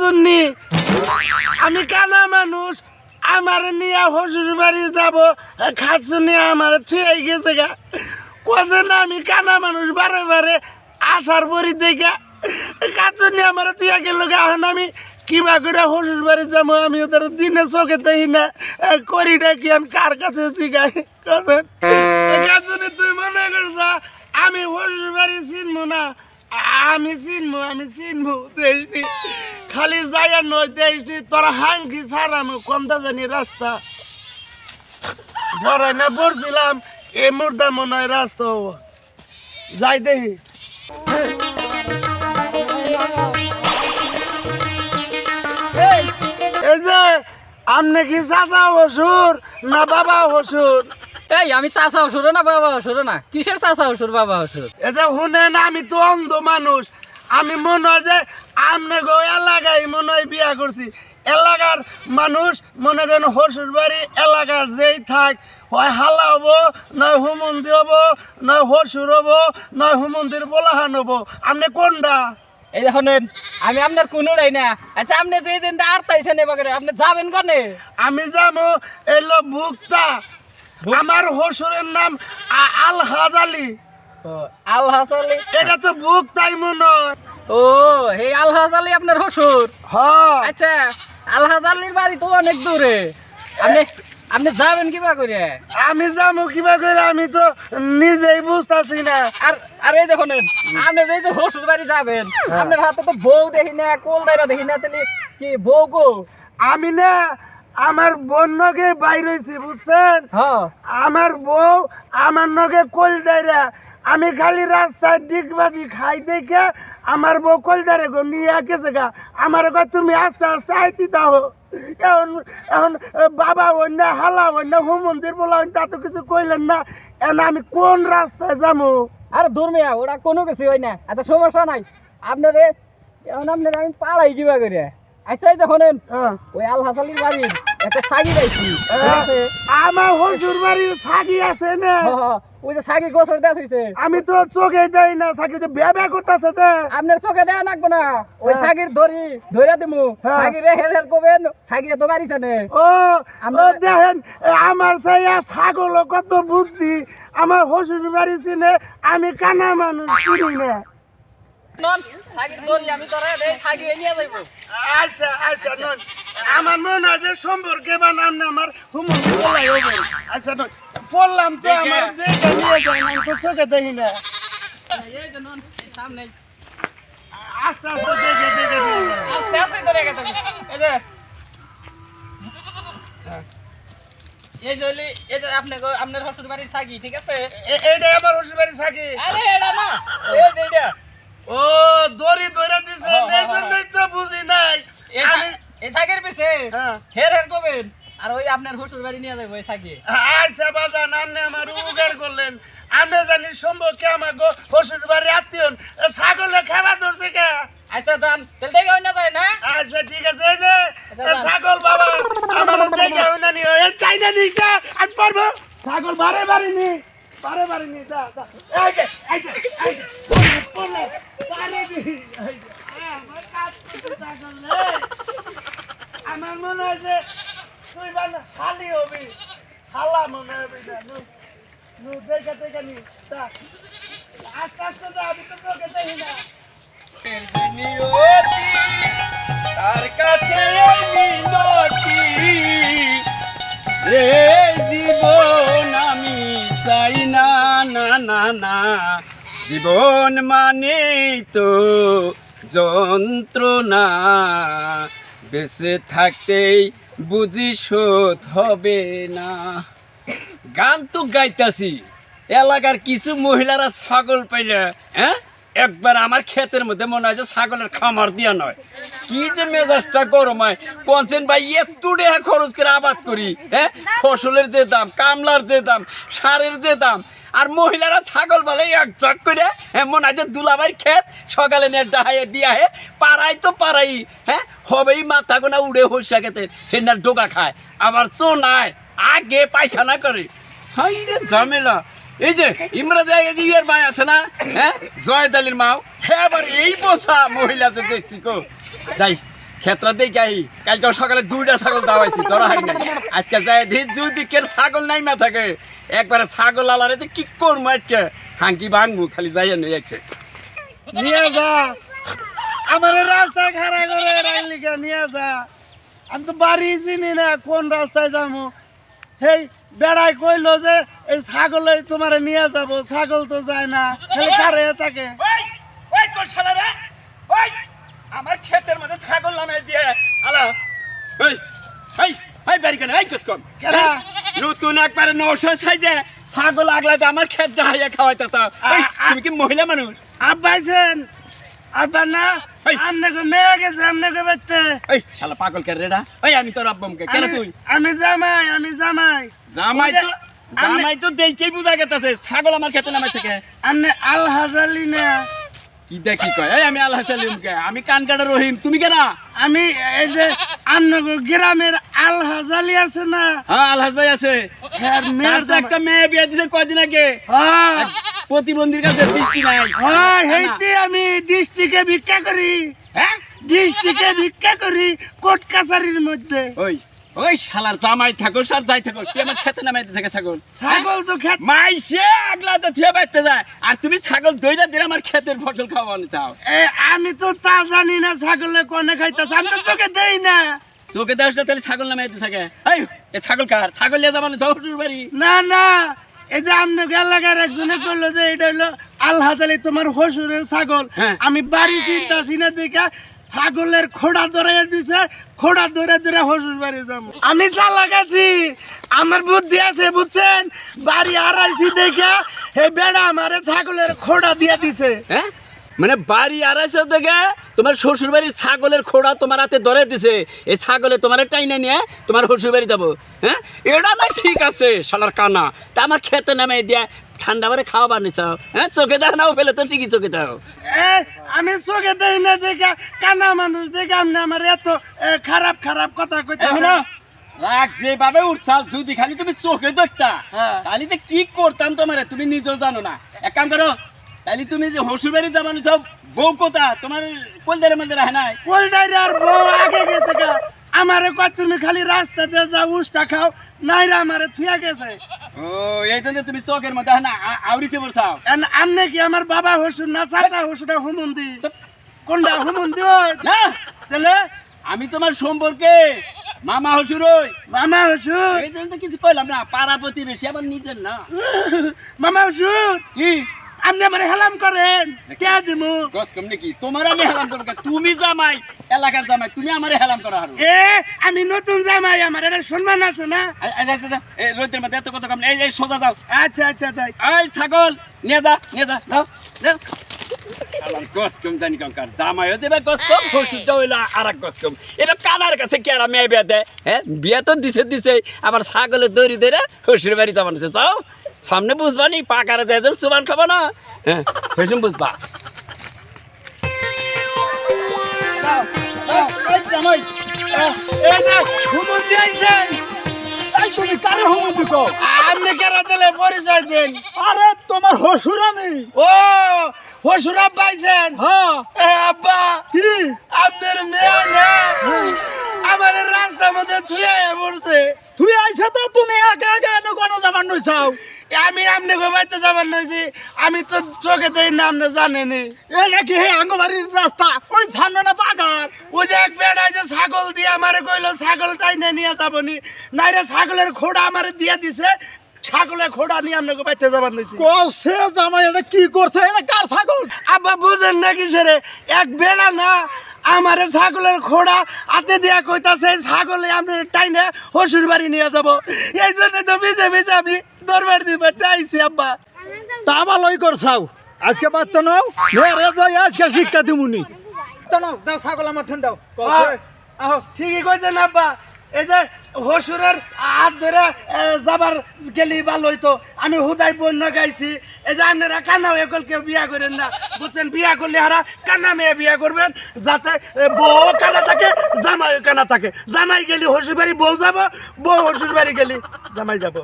খাচ্ছুনি আমি কানা মানুষ, আমার নিয়ে হসুর বাড়ি যাব খাচ্ছুনি আমার থুয়ে গেছে গা। কোজে না, আমি কানা মানুষ, বারে বারে আসার পরি দেখে খাচ্ছুনি আমার থুয়ে গেল গা। এখন আমি কিবা করে হসুর বাড়ি যাব আমি ওদের দিনে চোখে দেখি না। করিটা কি আমি কার কাছে শিখাই কাছেন খাচ্ছুনি তুই মনে করছা আমি হসুর বাড়ি চিনবো না, আমি চিনবো আমি চিনবো খালি জায়গা নয় দেশনি তোরা হাঙ্কি ছাড়াম কমতা জানি রাস্তা। ধরাই না পড়ছিলাম এ মুর্দা মনে হয় রাস্তা হব। যাই দেখি। এই যে আমনে কি চাচা হসুর না বাবা হসুর এই আমি চাচা হসুর না বাবা হসুর না? কিসের চাচা হসুর বাবা হসুর এই যে শুনেন আমি তো অন্ধ মানুষ। আমি মনে হয় যে আমনে গো এলাকায় মনে হয় বিয়া করছি। এলাকার মানুষ মনে করেন হসুর বাড়ি এলাকার যেই থাক হয় হালা হব নয় হুমন্দি হব নয় হসুর হব নয় হুমন্দির বলাহান হব। আপনি কোনটা এই দেখুন আমি আপনার কোনোটাই না। আচ্ছা আপনি যে দিন আর তাইছেন এবার আপনি যাবেন কনে? আমি যাব এলো ভুক্তা। আমার হসুরের নাম আল হাজালি এটা তো মনে হয়। ও আপনার হসুর হ্যাঁ। আচ্ছা বাড়ি তো অনেক দূরে। আপনি আপনি যাবেন কিবা করে? আমি যাব কিবা করে আমি তো নিজেই বুঝতেছি না। আর আর এই দেখুন আপনি যে যে হসুর বাড়ি যাবেন আপনার হাতে তো বউ দেখি না কোল দাইরা দেখি না তাহলে কি বউ গো? আমি না আমার বোন নগে বাইর হয়েছি বুঝছেন? হ্যাঁ। আমার বউ আমার নগে কল দেয়রা আমি খালি রাস্তায় ডিগবাজি খাই দেখে আমার বউ কল দেয় গো নিয়ে গেছে গা। আমার কয় তুমি আস্তে আস্তে আইতি দাও। এখন এখন বাবা অন্য হালা অন্য হুমন্দির বলা তা তো কিছু কইলেন না। এখন আমি কোন রাস্তায় যাব? আর দূর মেয়া, ওরা কোনো কিছু হয় না। এত সমস্যা নাই। আপনারে, এখন আপনার আমি পাড়াই কিবা করে আচ্ছা এই দেখুন হ্যাঁ। ওই আল হাসালির বাড়ি একটা সাগি পাইছি। আমার হসুর বাড়ির সাগি আছে না? হ, হ, ওই যে সাগি গোসর হইছে। আমি তো চোখে দেই না সাগি ব্যবহার করতেছে যে। আপনার চোখে দেয়া নাকবো না। ওই হ্যাঁ। সাগির ধরি ধরে দিমু। হ্যাঁ। সাগিরে হের হের করবেন সাগিরে তো মারিছে নে ও ও আমরা- দেখেন আমার সাইয়া ছাগল কত বুদ্ধি। আমার হসুর বাড়ি চিনে আমি কানা মানুষ চিনি না। আমার মনে হয় যে সম্পর্কে বা নাম না আমার আচ্ছা বললাম তো। আমার তো চোখে দেখি না। এই যে নন এই সামনে আস্তে আস্তে দেখে দেখে আস্তে আস্তে ধরে গেছে। এই যে। এই যে এই যে আপনি আপনার শ্বশুর বাড়ির সাগি ঠিক আছে? এ- এইটাই আমার হসুর বাড়ি থাকি আরে এটা না। এই যে এটা ও দড়ি ধরে দিছে হ্যাঁ, হ্যাঁ, এই জন্যই তো বুঝি নাই। এই এই সাগের পিছে হ্যাঁ। হের হের করবেন। আর ওই আপনার শ্বশুর বাড়ি নিয়ে যাব ওই সাগি আচ্ছা বাজান আপনি আমার উপকার করলেন। আপনি জানি সম্পর্কে আমার শ্বশুর বাড়ি আত্মীয়। ছাগলে খাবার ধরছে কে? আচ্ছা দান তেল দেখে না যায় না? আচ্ছা ঠিক আছে এই যে আচ্ছা। ছাগল বাবা আমার জায়গা হয় না নি এই চাইনা নিছে আমি পারব। ছাগল বারে বারে নি বারে বারে নি দা দা এই যে এই যে এই যে আমার মনে হয় যে তুই খালি হবি খালা মনে হবে না দেখে দেখে নি আস্তে আস্তে দা আমি তো তোকে দেখি না তার কাছে রে জীবন মানে তো যন্ত্রণা। বেঁচে থাকতেই বুঝি শোধ হবে না। গান তো গাইতাছি, এলাকার কিছু মহিলারা ছাগল পাইলে হ্যাঁ? একবার আমার ক্ষেতের মধ্যে মনে হয় যে ছাগলের খামার দিয়া নয়। কি যে মেজাজটা গরম হয়। পঞ্চেন ভাই, এত টাকা খরচ করে আবাদ করি হ্যাঁ? ফসলের যে দাম, কামলার যে দাম, সারের যে দাম আর মহিলারা ছাগল বলে এক চক করে হ্যাঁ মনে হয় যে দুলাভাইয়ের ক্ষেত, সকালে নিয়ে ডাহাইয়ে দিয়া হে পাড়াই তো পাড়াই হ্যাঁ হবেই মাথা গোনা, উড়ে হইসা খেতে হেনার ডোকা খায়, আবার চো নাই আগে পায়খানা করে। হাই রে ঝামেলা। এই যে ইমরাজ ইয়ের মা আছে না হ্যাঁ জয়দ আলীর মাও হ্যাঁ আবার এই বসা মহিলাদের দেখছি কো যাই ক্ষেত্র দিয়ে গাই কালকে সকালে দুইটা ছাগল দাওয়াইছি ধরা হারি নাই। আজকে যাই ধীর যদি কের ছাগল নাই না থাকে। একবারে ছাগল আলারে যে কি করব আজকে? হাঙ্কি ভাঙবো খালি যাই নিয়ে যাচ্ছে। নিয়ে যা। আমার রাস্তা খারাপ করে রাখলি কে নিয়ে যা। আমি তো বাড়ি চিনি না কোন রাস্তায় যাব? হেই বেড়াই কইলো যে এই ছাগলে তোমার নিয়ে যাব ছাগল তো যায় না খালি কারে থাকে? ওই ওই কোন শালা রে ওই! আমার ক্ষেতের মধ্যে ছাগল নামে দিয়ে আলা। ওই ওই ওই বাড়ি কেন এই কোচ কম কেডা? নতুন একবারে নশো সাইজে ছাগল আগলাতে আমার ক্ষেত হাইয়া খাওয়াইতেছ। আ- আ- তুমি কি মহিলা মানুষ? আব্বাইছেন আব্বা না? এই। আপনাকে মেয়ে গেছে আপনাকে বাচ্চা। ওই শালা পাগল কে রেডা ওই আমি তোর আব্বামকে কেন তুই? আমি জামাই আমি জামাই। জামাই তো জামাই তো দেখেই বুঝা গেছে ছাগল আমার খেতে নামাইছে কে? আপনি আল হাজালি না। কি দেখি কয়? এই আমি আল্লাহ সালিম কে? আমি কানকাটা রহিম তুমি আমি এই যে আপনার গ্রামের আল হাজালি আছে না? হ্যাঁ আলহাজ ভাই আছে। হ্যাঁ মেয়ের তো একটা মেয়ে বিয়ে দিছে কয়দিন আগে? হ্যাঁ। প্রতিবন্ধীর কাছে দৃষ্টি নাই। হ্যাঁ হেইতে আমি ডিস্ট্রিক্টে ভিক্ষা করি। হ্যাঁ? ডিস্ট্রিক্টে ভিক্ষা করি কোর্ট কাছারির মধ্যে। ওই ওই শালার জামাই থাকো সার যাই থাকো তুই আমার খেতে নামাইতে থাকে ছাগল ছাগল তো খেত মাইসে আগলা তো থিয়ে বাইতে যায়। আর তুমি ছাগল দইরা দিলে আমার ক্ষেতের ফসল খাওয়ানো চাও। এ, আমি তো তা জানি না ছাগলে কোনে খাইতেছে আমি তো চোখে দেই না। চোখে দেওয়া তাহলে ছাগল নামাইতে থাকে। এই এ ছাগল কার? ছাগল নিয়ে যাবানো যাও বাড়ি। না না এই যে আপনাকে এলাকার একজনে করল যে এটা হলো আল হাজালি তোমার হসুরের ছাগল। হ্যাঁ। আমি বাড়ি চিন্তাছি না দেখা ছাগলের খোড়া ধরে দিছে, খোড়া ধরে ধরে হসুর বাড়ি যাব। আমি চালাক আছি আমার বুদ্ধি আছে, বুঝছেন? বাড়ি হারাইছি দেখা হে বেড়া আমারে ছাগলের খোড়া দিয়ে দিছে। হ্যাঁ? মানে বাড়ি আড়াইশো থেকে তোমার শ্বশুর বাড়ির ছাগলের খোড়া তোমার হাতে ধরে দিছে। এই ছাগলে তোমার টাইনে নিয়ে তোমার শ্বশুর বাড়ি যাব। হ্যাঁ? এটা না ঠিক আছে, শালার কানা। তা আমার খেতে নামে দিয়ে ঠান্ডা বারে খাওয়া বানিয়েছাও হ্যাঁ? চোখে দাও নাও ফেলে তো ঠিকই চোখে দাও এ আমি চোখে দেই না দেখা কানা মানুষ দেখে আপনি আমার এত খারাপ খারাপ কথা কইতে এখন রাগ যেভাবে উঠছাল যদি খালি তুমি চোখে দেখতা হ্যাঁ। তাহলে যে কি করতাম তোমার তুমি নিজেও জানো না। এক কাম করো তাহলে তুমি যে শ্বশুর বাড়ি যাবানো সব বউ কোথা? তোমার কোলদের মধ্যে রাখে নাই। কোলডাইরে আর বউ আগে গেছে গা। আমারে কয় তুমি খালি রাস্তা দিয়ে যা উষ্টা খাও নাইরা আমারে থুয়া গেছে। ও এই জন্য তুমি চোখের মধ্যে না আউরিতে বলছাও এন আমনে কি আমার বাবা হসুর না চাচা হসুরা হুমুন্দি। কোনটা হুমুন্দি না। তাহলে? আমি তোমার সম্পর্কে মামা হসুর ওই। মামা হসুর? এই জন্য তো কিছু কইলাম না পাড়া প্রতিবেশী আমার নিজের না। মামা হসুর? কি? আপনি আমার হেলাম করেন। কে দিমু? গছ কম নাকি? তোমার আমি হেলাম করব তুমি জামাই এলাকার জামাই তুমি আমার হেলাম করা হারো। এ আমি নতুন জামাই আমার এটা সম্মান আছে না? রোদের মধ্যে এত কথা কম এই এই সোজা দাও আচ্ছা আচ্ছা আচ্ছা। এই ছাগল নিয়ে যা নিয়ে যা দাও যাও। আমার গছ কম জানি কঙ্কার জামাই হতে এবার গছ কম শ্বশুরটা হইল আর এক গছ কম। এটা কানার কাছে কে মেয়ে বিয়ে দেয়? হ্যাঁ বিয়ে তো দিছে দিছে। আবার ছাগলের দড়ি ধরে শ্বশুর বাড়ি যাও সামনে বুঝবা নি পাকারে যায় যাও সুবান খাব না। হ্যাঁ বুঝবা। তুমি কারে হুমুন্দি কও আপনি কেরা দিলে পরিচয় দেন আরে তোমার হসুর আমি ও হসুরা পাইছেন হ্যাঁ এ আব্বা কি আপনার মেয়ে না আমার রাস্তার মধ্যে ছুঁয়ে পড়ছে তুই আইছে তো তুমি আগে আগে এনে কোনো নই চাও। আমি আপনি গোবাইতে যাবার নইছি আমি তো চোখে দেই না আপনি জানেনি এ নাকি হে আঙ্গবাড়ির রাস্তা ওই সামনে না পাগার? ও যে এক বেড়ায় যে ছাগল দিয়ে আমারে কইলো ছাগল টাইনে নিয়ে যাবনি। নাইরে ছাগলের খোড়া আমারে দিয়ে দিছে ছাগলের খোড়া নিয়ে আপনি গোবাইতে যাবার নইছি কসে জামাই এটা কি করছে? এটা কার ছাগল? আব্বা বুঝেন না কিসেরে এক বেড়া না আমারে ছাগলের খোড়া হাতে দিয়া কইতাছে ছাগলে আমি টাইনে হসুর বাড়ি নিয়ে যাব। এই জন্য তো ভিজে ভিজে আমি দরবার দিবার চাইছি আব্বা। তা ভালোই করছাও। আজকে বাচ্চা নাও মেরে যাই আজকে শিক্ষা দিমুনি। নাও দাও ছাগল আমার ঠান্ডাও আহ, আহ, ঠিকই কইছেন আব্বা। এই যে হসুরের হাত ধরে যাবার গেলি ভালো হইতো আমি হুদাই বন্য গাইছি। এই যে আপনারা কান্না একল কেউ বিয়া করেন না, বুঝছেন? বিয়া করলে হারা কান্না মেয়ে বিয়া করবেন, যাতে বউ কানা থাকে জামাই কানা থাকে। জামাই গেলি হসুর বাড়ি বউ যাব, বউ হসুর বাড়ি গেলি, জামাই যাব।